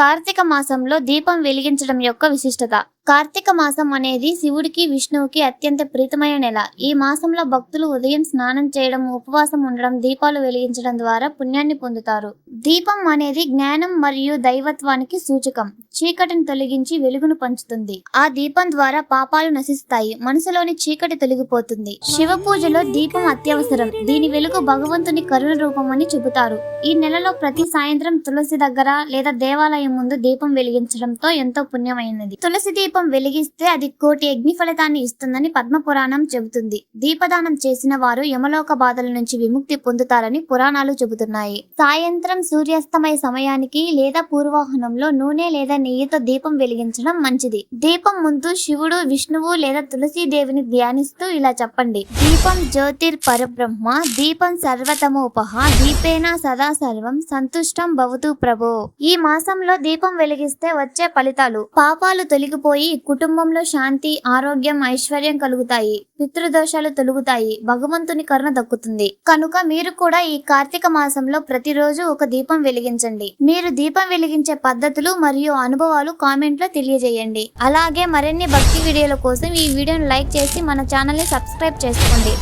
కార్తీక మాసంలో దీపం వెలిగించడం యొక్క విశిష్టత. కార్తీక మాసం అనేది శివుడికి విష్ణువుకి అత్యంత ప్రీతమైన నెల. ఈ మాసంలో భక్తులు ఉదయం స్నానం చేయడం ఉపవాసం ఉండడం దీపాలు వెలిగించడం ద్వారా పుణ్యాన్ని పొందుతారు. దీపం అనేది జ్ఞానం మరియు దైవత్వానికి సూచకం. చీకటిని తొలగించి వెలుగును పంచుతుంది. ఆ దీపం ద్వారా పాపాలు నశిస్తాయి. మనసులోని చీకటి తొలగిపోతుంది. శివ పూజలో దీపం అత్యవసరం. దీని వెలుగు భగవంతుని కరుణ రూపం అని చెబుతారు. ఈ నెలలో ప్రతి సాయంత్రం తులసి దగ్గర లేదా దేవాలయం ముందు దీపం వెలిగించడంతో ఎంతో పుణ్యమైనది. తులసి దీపం వెలిగిస్తే అది కోటి అగ్ని ఫలితాన్ని ఇస్తుందని పద్మ పురాణం చెబుతుంది. దీపదానం చేసిన వారు యమలోక బాధల నుంచి విముక్తి పొందుతారని పురాణాలు చెబుతున్నాయి. సాయంత్రం సూర్యాస్తమయ సమయానికి లేదా పూర్వాహనంలో నూనె లేదా నెయ్యితో దీపం వెలిగించడం మంచిది. దీపం ముందు శివుడు విష్ణువు లేదా తులసి దేవిని ధ్యానిస్తూ ఇలా చెప్పండి. దీపం జ్యోతిర్ పరబ్రహ్మ దీపం సర్వతమోపహ దీపేన సదా సర్వం సంతుష్టం భవతు ప్రభో. ఈ మాసంలో దీపం వెలిగిస్తే వచ్చే ఫలితాలు. పాపాలు తొలగిపోయి కుటుంబంలో శాంతి ఆరోగ్యం ఐశ్వర్యం కలుగుతాయి. పితృదోషాలు తొలుగుతాయి. భగవంతుని కరుణ దక్కుతుంది. కనుక మీరు కూడా ఈ కార్తీక మాసంలో ప్రతిరోజు ఒక దీపం వెలిగించండి. మీరు దీపం వెలిగించే పద్ధతులు మరియు అనుభవాలు కామెంట్లో తెలియజేయండి. అలాగే మరిన్ని భక్తి వీడియోల కోసం ఈ వీడియోను లైక్ చేసి మన ఛానల్ని సబ్స్క్రైబ్ చేసుకోండి.